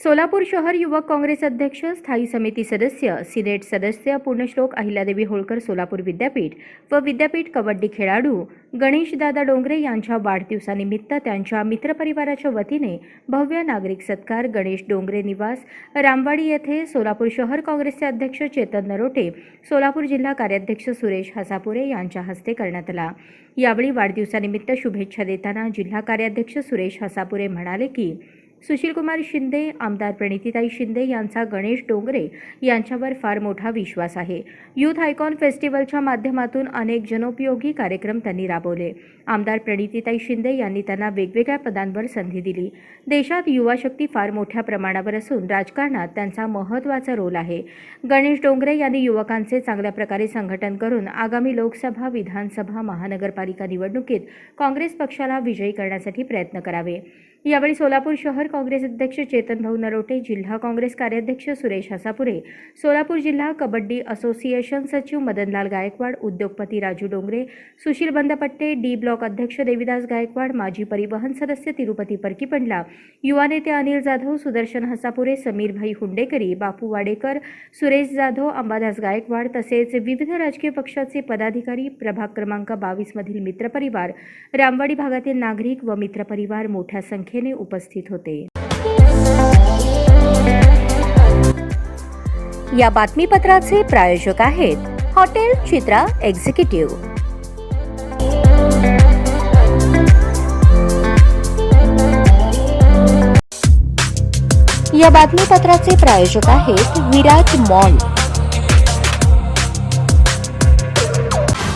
सोलापूर शहर युवक काँग्रेस अध्यक्ष स्थायी समिती सदस्य सिनेट सदस्य पूर्णश्लोक अहिल्यादेवी होळकर सोलापूर विद्यापीठ व विद्यापीठ कबड्डी खेळाडू गणेशदादा डोंगरे यांच्या वाढदिवसानिमित्त त्यांच्या मित्रपरिवाराच्या वतीने भव्य नागरिक सत्कार गणेश डोंगरे निवास रामवाडी येथे सोलापूर शहर काँग्रेसचे अध्यक्ष चेतन नरोटे सोलापूर जिल्हा कार्याध्यक्ष सुरेश हसापुरे यांच्या हस्ते करण्यात आला. यावेळी वाढदिवसानिमित्त शुभेच्छा देताना जिल्हा कार्याध्यक्ष सुरेश हसापुरे म्हणाले की सुशीलकुमार शिंदे आमदार प्रणितीताई शिंदे यांचा गणेश डोंगरे यांच्यावर फार मोठा विश्वास आहे. युथ आयकॉन फेस्टिवलच्या माध्यमातून अनेक जनोपयोगी कार्यक्रम त्यांनी राबवले. आमदार प्रणितीताई शिंदे यांनी त्यांना वेगवेगळ्या पदांवर संधी दिली. देशात युवा शक्ती फार मोठ्या प्रमाणावर असून राजकारणात त्यांचा महत्त्वाचा रोल आहे. गणेश डोंगरे यांनी युवकांचे चांगल्या प्रकारे संघटन करून आगामी लोकसभा विधानसभा महानगरपालिका निवडणुकीत काँग्रेस पक्षाला विजयी करण्यासाठी प्रयत्न करावे. यावेळी सोलापूर शहर काँग्रेस अध्यक्ष चेतन भाऊ नरोटे जिल्हा काँग्रेस कार्याध्यक्ष सुरेश हसापुरे सोलापूर जिल्हा कबड्डी असोसिएशन सचिव मदनलाल गायकवाड उद्योगपती राजू डोंगरे सुशील बंदपट्टे डी ब्लॉक अध्यक्ष देविदास गायकवाड माजी परिवहन सदस्य तिरुपती परकीपंडला युवा नेते अनिल जाधव सुदर्शन हसापुरे समीरभाई हुंडेकरी बापू वाडेकर सुरेश जाधव अंबादास गायकवाड तसेच विविध राजकीय पक्षाचे पदाधिकारी प्रभाग क्रमांक बावीसमधील मित्रपरिवार रामवाडी भागातील नागरिक व मित्रपरिवार मोठ्या संख्येने उपस्थित होते. या बातमीपत्राचे प्रायोजक आहेत हॉटेल चित्रा एक्झिक्युटिव्ह. या बातमीपत्राचे प्रायोजक आहेत विराट मॉल.